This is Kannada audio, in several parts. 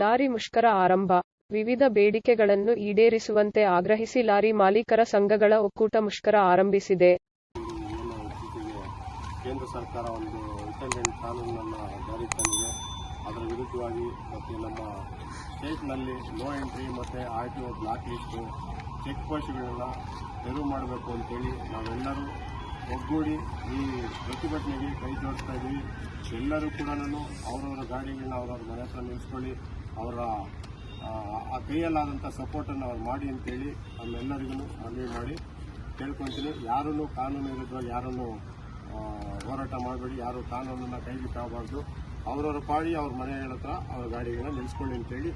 ಲಾರಿ ಮುಷ್ಕರ ಆರಂಭ. ವಿವಿಧ ಬೇಡಿಕೆಗಳನ್ನು ಈಡೇರಿಸುವಂತೆ ಆಗ್ರಹಿಸಿ ಲಾರಿ ಮಾಲೀಕರ ಸಂಘಗಳ ಒಕ್ಕೂಟ ಮುಷ್ಕರ ಆರಂಭಿಸಿದೆ. ಕೇಂದ್ರ ಸರ್ಕಾರ ಒಂದು ಇಂಟರ್ನೆಟ್ ಕಾನೂನನ್ನು ಜಾರಿ ತಂದಿದೆ. ಅದರ ವಿರುದ್ಧವಾಗಿ ಮತ್ತು ನಮ್ಮ ಸ್ಟೇಟ್ನಲ್ಲಿ ನೋ ಎಂಟ್ರಿ ಮತ್ತು R T O block list check ಪೋಸ್ಟ್ಗಳನ್ನ ತೆರವು ಮಾಡಬೇಕು ಅಂತೇಳಿ ನಾವೆಲ್ಲರೂ ಒಗ್ಗೂಡಿ ಈ ಪ್ರತಿಭಟನೆಗೆ ಕೈ ಜೋಡಿಸ್ತಾ ಇದ್ದೀವಿ. ಎಲ್ಲರೂ ಕೂಡ ಅವರವರ ಗಾಡಿಗಳನ್ನ ಅವರವ್ರ ಮನೆ ಹತ್ರ ನಿಲ್ಲಿಸ್ಕೊಳ್ಳಿ ಅವರ ಆ, ಕೈಯಲ್ಲಾದಂಥ ಸಪೋರ್ಟನ್ನು ಅವ್ರು ಮಾಡಿ ಅಂತೇಳಿ ನಮ್ಮೆಲ್ಲರಿಗೂ ಮನವಿ ಮಾಡಿ ಕೇಳ್ಕೊತೀನಿ. ಯಾರನ್ನು ಕಾನೂನು ವಿರುದ್ಧವಾಗಿ ಯಾರನ್ನು ಹೋರಾಟ ಮಾಡಬೇಡಿ. ಯಾರು ಕಾನೂನನ್ನು ಕೈಗೆ ತಗೋಬಾರ್ದು ಅವರವರ ಪಾಡಿ ಅವ್ರ ಮನೆಗಳ ಹತ್ರ ಅವ್ರ ಗಾಡಿಗಳನ್ನ ನಿಲ್ಲಿಸ್ಕೊಳ್ಳಿ ಅಂತೇಳಿ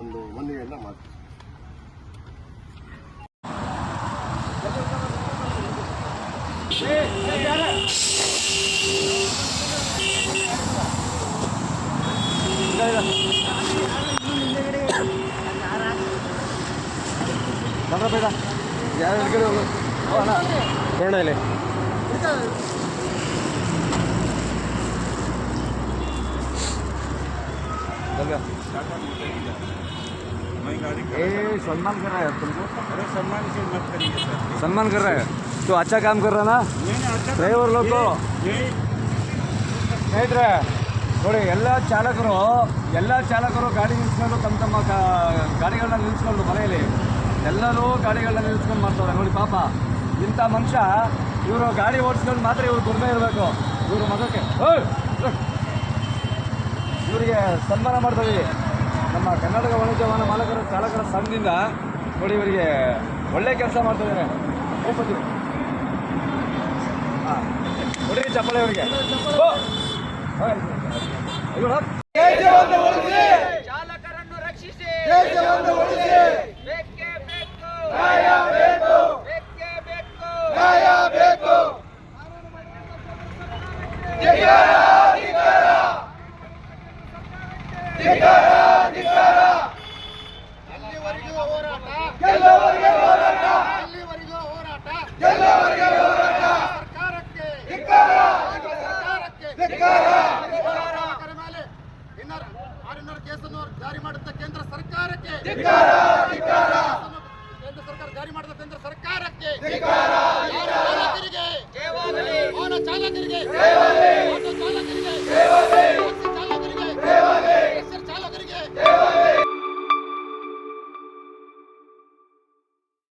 ಒಂದು ಮನವಿಯನ್ನು ಮಾಡ್ತೀವಿ ಕೊರೋನಾ ಇಲ್ಲಿ ए सलमान कर रहा है तुमको अरे सम्मान से मत करिए सर सलमान कर रहा है तो अच्छा काम कर रहा ना नहीं नहीं अच्छा ಡ್ರೈವರ್ ಲೋಕು यही ಸ್ನೇಹಿತರೆ ನೋಡಿ ಎಲ್ಲ ಚಾಲಕರು ಎಲ್ಲ ಚಾಲಕರು ಗಾಡಿ ನಿಲ್ಸ್ಕೊಂಡು ತಮ್ಮ ತಮ್ಮ ಕಾ- ಗಾಡಿಗಳನ್ನ ನಿಲ್ಸ್ಕೊಂಡು ಮನೆಯಲ್ಲಿ ಎಲ್ಲರೂ ಗಾಡಿಗಳನ್ನ ನಿಲ್ಸ್ಕೊಂಡು ಮಾಡ್ತಾರೆ. ನೋಡಿ ಪಾಪ, ಇಂಥ ಮನುಷ್ಯ, ಇವರು ಗಾಡಿ ಓಡಿಸ್ಕೊಂಡು ಮಾತ್ರ ಇವ್ರು ದುರ್ಮೆ ಇರಬೇಕು. ಇವರು ಮಗಕ್ಕೆ! ಇವರಿಗೆ ಸನ್ಮಾನ ಮಾಡ್ತೀವಿ. ನಮ್ಮ ಕರ್ನಾಟಕ ವಾಣಿಜ್ಯ ವಾಹನ ಮಾಲಕರ ಚಾಲಕರ ಸಂಘದಿಂದ ನೋಡಿ ಇವರಿಗೆ ಒಳ್ಳೆ ಕೆಲಸ ಮಾಡ್ತಾ ಇದ್ದಾರೆ ಭೂಪತಿ. ಹಾಂ ನೋಡ್ರಿ ಚಪ್ಪಳೆ ಅವರಿಗೆ ಜಾರಿ ಮಾಡುತ್ತ ಕೇಂದ್ರ ಸರ್ಕಾರಕ್ಕೆ. ಸರ್ಕಾರ ಜಾರಿ ಮಾಡಿದ ಕೇಂದ್ರ ಸರ್ಕಾರಕ್ಕೆ ಚಾಲಕರಿಗೆ.